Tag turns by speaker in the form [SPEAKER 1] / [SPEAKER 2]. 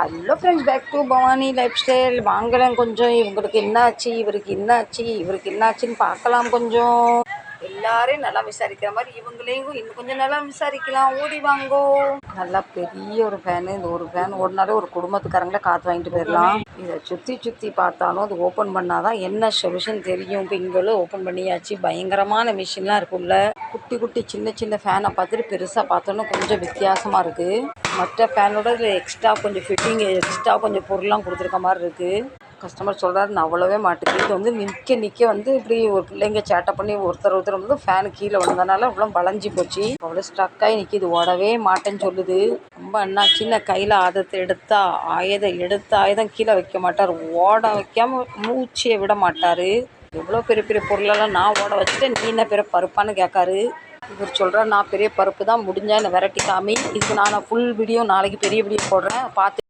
[SPEAKER 1] Hello friends back to Bhavani life style வாங்கலாம் கொஞ்சம். இவங்களுக்கு என்னாச்சு? இவருக்கு என்னாச்சு? இவருக்கு என்னாச்சுன்னு பார்க்கலாம் கொஞ்சம். எல்லாரையும் நல்லா விசாரிக்கிற மாதிரி இவங்களையும் இன்னும் கொஞ்சம் நல்லா விசாரிக்கலாம். ஓடி வாங்கோ. நல்லா பெரிய ஒரு ஃபேனு இந்த ஒரு ஃபேன் ஓடினாலே ஒரு குடும்பத்துக்காரங்களே காற்று வாங்கிட்டு போயிடலாம். இதை சுற்றி சுற்றி பார்த்தாலும் அது ஓப்பன் பண்ணாதான் என்ன சொல்யூஷன் தெரியும். இப்போ இங்கெல்லாம் ஓப்பன் பண்ணியாச்சு. பயங்கரமான மிஷின்லாம் இருக்குல்ல குட்டி குட்டி சின்ன சின்ன ஃபேனை பார்த்துட்டு பெருசாக பார்த்தோன்னா கொஞ்சம் வித்தியாசமாக இருக்குது மற்ற ஃபேனோட இதில் எக்ஸ்ட்ரா கொஞ்சம் ஃபிட்டிங் எக்ஸ்ட்ரா கொஞ்சம் பொருள்லாம் கொடுத்துருக்க மாதிரி இருக்குது கஸ்டமர் சொல்கிறாரு நான் அவ்வளோவே மாட்டேங்குது இது வந்து நிற்க நிற்க வந்து இப்படி ஒரு பிள்ளைங்க சேட்டை பண்ணி ஒருத்தர் ஒருத்தர் வந்து ஃபேன் கீழே விழுந்தனால அவ்வளோ வளைஞ்சி போச்சு. அவ்வளோ ஸ்ட்ரக் ஆகி நிற்கிது ஓடவே மாட்டேன்னு சொல்லுது. ரொம்ப அண்ணா சின்ன கையில் ஆதத்தை எடுத்தா ஆயுதம் எடுத்த ஆயுதம் கீழே வைக்க மாட்டார். ஓட வைக்காமல் மூச்சியை விட மாட்டார். எவ்வளோ பெரிய பெரிய பொருளெல்லாம் நான் ஓட வச்சுட்டு நீ என்ன பெரிய பருப்பான்னு கேட்காரு. இவர் சொல்கிறார் நான் பெரிய பருப்பு தான் முடிஞ்சா என்னை விரட்டி காமி இதுக்கு நான் ஃபுல் வீடியோ நாளைக்கு பெரிய வீடியோ போடுறேன். பார்த்து